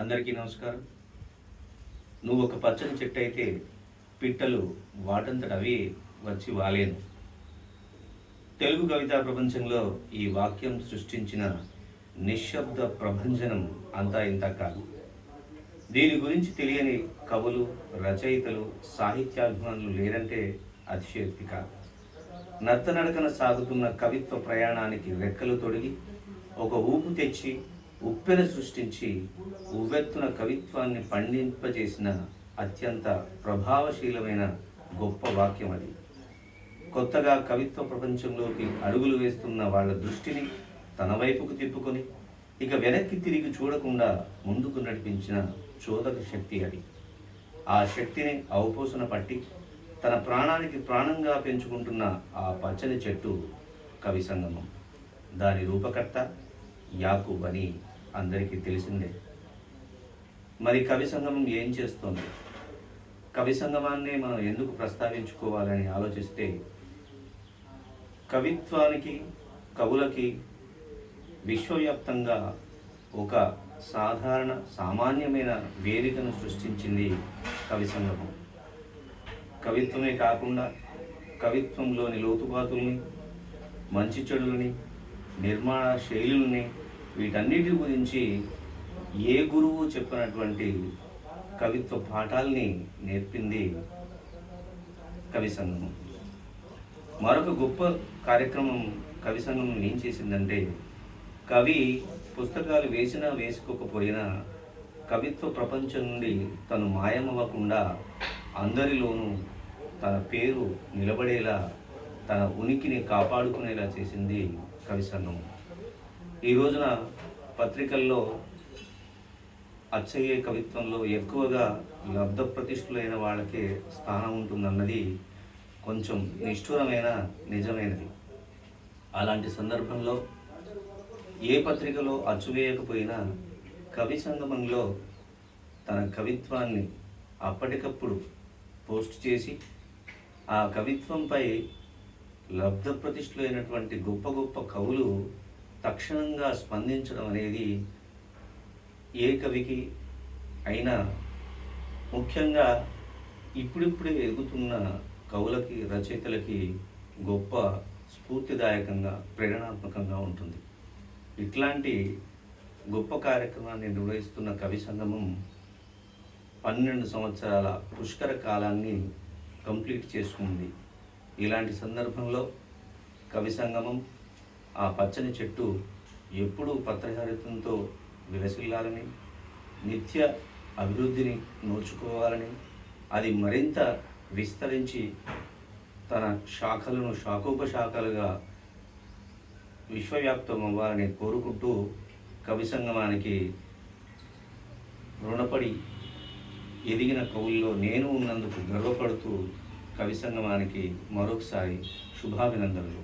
అందరికీ నమస్కారం. నువ్వు ఒక పచ్చని చెట్టు అయితే పిట్టలు వాటంతట అవి వచ్చి వాలేను. తెలుగు కవితా ప్రపంచంలో ఈ వాక్యం సృష్టించిన నిశ్శబ్ద ప్రభంజనం అంతా ఇంత కాదు. దీని గురించి తెలియని కవులు రచయితలు సాహిత్యాభిమానులు లేరంటే అతిశయోక్తి కాదు. నత్తనడకన సాగుతున్న కవిత్వ ప్రయాణానికి రెక్కలు తొడిగి ఒక ఊపు తెచ్చి ఉప్పెన సృష్టించి ఉవ్వెత్తున కవిత్వాన్ని పండింపజేసిన అత్యంత ప్రభావశీలమైన గొప్ప వాక్యం అది. కొత్తగా కవిత్వ ప్రపంచంలోకి అడుగులు వేస్తున్న వాళ్ళ దృష్టిని తన వైపుకు తిప్పుకొని ఇక వెనక్కి తిరిగి చూడకుండా ముందుకు నడిపించిన చోదక శక్తి అది. ఆ శక్తిని అవపోసన పట్టి తన ప్రాణానికి ప్రాణంగా పెంచుకుంటున్న ఆ పచ్చని చెట్టు కవి సంగమం. దాని రూపకర్త యాకు బని అందరికీ తెలిసిందే. మరి కవి సంగమం ఏం చేస్తుంది? కవి సంగమాన్ని మనం ఎందుకు ప్రస్తావించుకోవాలని ఆలోచిస్తే కవిత్వానికి కవులకి విశ్వవ్యాప్తంగా ఒక సాధారణ సామాన్యమైన వేదికను సృష్టించింది కవి సంగమం. కవిత్వమే కాకుండా కవిత్వంలోని లోతుపాతుల్ని మంచి చెడులని నిర్మాణ శైలుల్ని వీటన్నిటి గురించి ఏ గురువు చెప్పినటువంటి కవిత్వ పాఠాల్ని నేర్పింది కవి సంఘం మరొక గొప్ప కార్యక్రమం కవి సంఘం ఏం చేసిందంటే కవి పుస్తకాలు వేసినా వేసుకోకపోయినా కవిత్వ ప్రపంచం నుండి తను మాయమవ్వకుండా అందరిలోనూ తన పేరు నిలబడేలా తన ఉనికిని కాపాడుకునేలా చేసింది కవి సంఘం ఈ రోజున పత్రికల్లో అచ్చయ్యే కవిత్వంలో ఎక్కువగా లబ్ధ ప్రతిష్ఠులైన వాళ్ళకే స్థానం ఉంటుందన్నది కొంచెం నిష్ఠురమైన నిజమైనది. అలాంటి సందర్భంలో ఏ పత్రికలో అచ్చువేయకపోయినా కవి సంగమంలో తన కవిత్వాన్ని అప్పటికప్పుడు పోస్ట్ చేసి ఆ కవిత్వంపై లబ్ధ ప్రతిష్ఠులైనటువంటి గొప్ప గొప్ప కవులు తక్షణంగా స్పందించడం అనేది ఏ కవికి అయినా ముఖ్యంగా ఇప్పుడిప్పుడే ఎదుగుతున్న కవులకి రచయితలకి గొప్ప స్ఫూర్తిదాయకంగా ప్రేరణాత్మకంగా ఉంటుంది. ఇట్లాంటి గొప్ప కార్యక్రమాన్ని నిర్వహిస్తున్న కవి సంగమం పన్నెండు సంవత్సరాల పుష్కర కాలాన్ని కంప్లీట్ చేసుకుంది. ఇలాంటి సందర్భంలో కవి సంగమం ఆ పచ్చని చెట్టు ఎప్పుడూ పత్రహరితంతో విలసిల్లాలని నిత్య అభివృద్ధిని నోచుకోవాలని అది మరింత విస్తరించి తన శాఖలను శాఖోపశాఖలుగా విశ్వవ్యాప్తం అవ్వాలని కోరుకుంటూ కవి సంగమానికి రుణపడి ఎదిగిన కవుల్లో నేను ఉన్నందుకు గర్వపడుతూ కవి సంగమానికి మరొకసారి శుభాభినందనలు.